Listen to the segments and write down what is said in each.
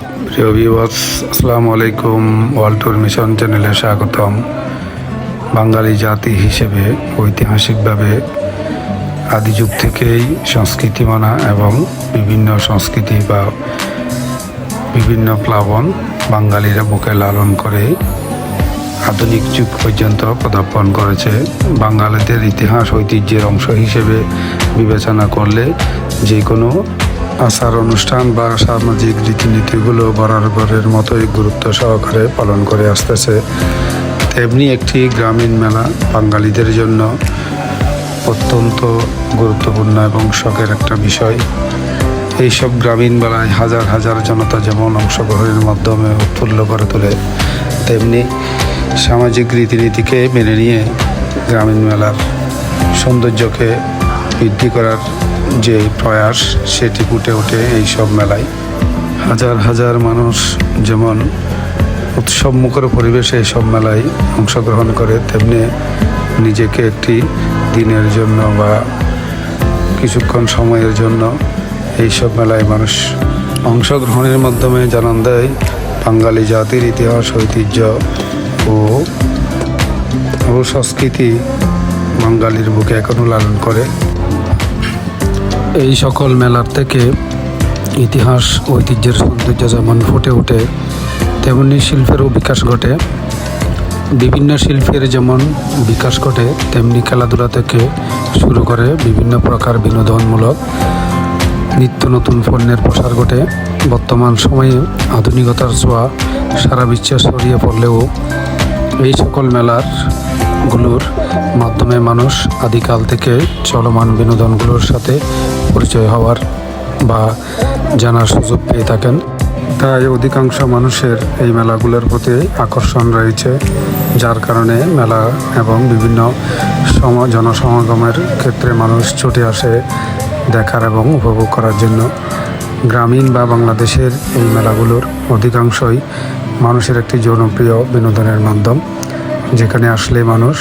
প্রিয় আলাইকুম world tour mission চ্যানেলে স্বাগতম। বাঙালি জাতি হিসেবে, ঐতিহাসিকভাবে আদি যুগ থেকেই সংস্কৃতি মানা এবং বিভিন্ন সংস্কৃতি বা বিভিন্ন প্লাবন বাঙালিরা বুকে লালন করে আধুনিক যুগ পর্যন্ত পদার্পণ করেছে। বাঙালিদের ইতিহাস ঐতিহ্যের অংশ হিসেবে বিবেচনা করলে যে কোনো আচার অনুষ্ঠান বা সামাজিক রীতিনীতিগুলো বরাবরের মতোই গুরুত্ব সহকারে পালন করে আসতেছে। তেমনি একটি গ্রামীণ মেলা বাঙালিদের জন্য অত্যন্ত গুরুত্বপূর্ণ এবং শখের একটা বিষয়। এইসব গ্রামীণ মেলায় হাজার হাজার জনতা যেমন অংশগ্রহণের মাধ্যমে উৎফুল্ল করে তোলে, তেমনি সামাজিক রীতিনীতিকে মেনে নিয়ে গ্রামীণ মেলার সৌন্দর্যকে বৃদ্ধি করার যে প্রয়াস, সেটি ফুটে ওঠে এইসব মেলায়। হাজার হাজার মানুষ যেমন উৎসব মুখর পরিবেশে এইসব মেলায় অংশগ্রহণ করে, তেমনি নিজেকে একটি দিনের জন্য বা কিছুক্ষণ সময়ের জন্য এইসব মেলায় মানুষ অংশগ্রহণের মাধ্যমে জানান দেয় বাঙালি জাতির ইতিহাস, ঐতিহ্য ও ও সংস্কৃতি বাঙালির বুকে এখনও লালন করে। এই সকল মেলার থেকে ইতিহাস, ঐতিহ্যের সৌন্দর্য যেমন ফুটে ওঠে, তেমনি শিল্পেরও বিকাশ ঘটে। বিভিন্ন শিল্পের যেমন বিকাশ ঘটে, তেমনি খেলাধুলা থেকে শুরু করে বিভিন্ন প্রকার বিনোদনমূলক নিত্য নতুন পণ্যের প্রসার ঘটে। বর্তমান সময়ে আধুনিকতার ছোঁয়া সারা বিশ্বে ছড়িয়ে পড়লেও এই সকল মেলারগুলোর মাধ্যমে মানুষ আদিকাল থেকে চলমান বিনোদনগুলোর সাথে পরিচয় হওয়ার বা জানার সুযোগ পেয়ে থাকেন। তাই অধিকাংশ মানুষের এই মেলাগুলোর প্রতি আকর্ষণ রয়েছে, যার কারণে মেলা এবং বিভিন্ন সম, জনসমাগমের ক্ষেত্রে মানুষ ছুটে আসে দেখার এবং উপভোগ করার জন্য। গ্রামীণ বা বাংলাদেশের এই মেলাগুলোর অধিকাংশই মানুষের একটি জনপ্রিয় বিনোদনের মাধ্যম, যেখানে আসলে মানুষ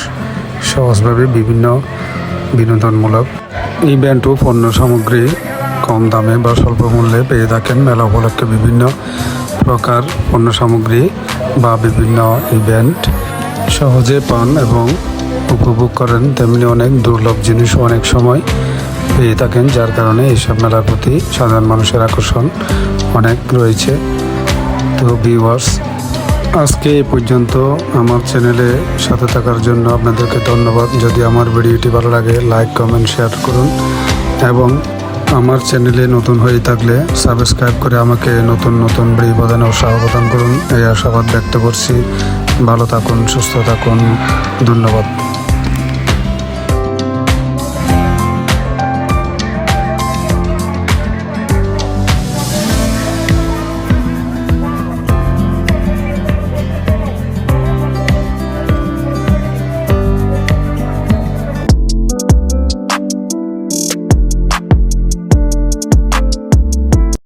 সহজভাবে বিভিন্ন বিনোদনমূলক ও পণ্য সামগ্রী কম দামে বা স্বল্প মূল্যে পেয়ে থাকেন। মেলা উপলক্ষে বিভিন্ন প্রকার পণ্য সামগ্রী বা বিভিন্ন ইভেন্ট সহজে পান এবং উপভোগ করেন। তেমনি অনেক দুর্লভ জিনিসও অনেক সময় পেয়ে থাকেন, যার কারণে এইসব মেলার প্রতি সাধারণ মানুষের আকর্ষণ অনেক রয়েছে। তো ভিউয়ার্স আজকে এই পর্যন্ত আমার চ্যানেলে সাথে থাকার জন্য আপনাদেরকে ধন্যবাদ। যদি আমার ভিডিওটি ভালো লাগে লাইক কমেন্ট শেয়ার করুন এবং আমার চ্যানেলে নতুন হয়ে থাকলে সাবস্ক্রাইব করে আমাকে নতুন নতুন ভিডিও প্রদানে উৎসাহ প্রদান করুন। এই আশাবাদ ব্যক্ত করছি। ভালো থাকুন, সুস্থ থাকুন। ধন্যবাদ।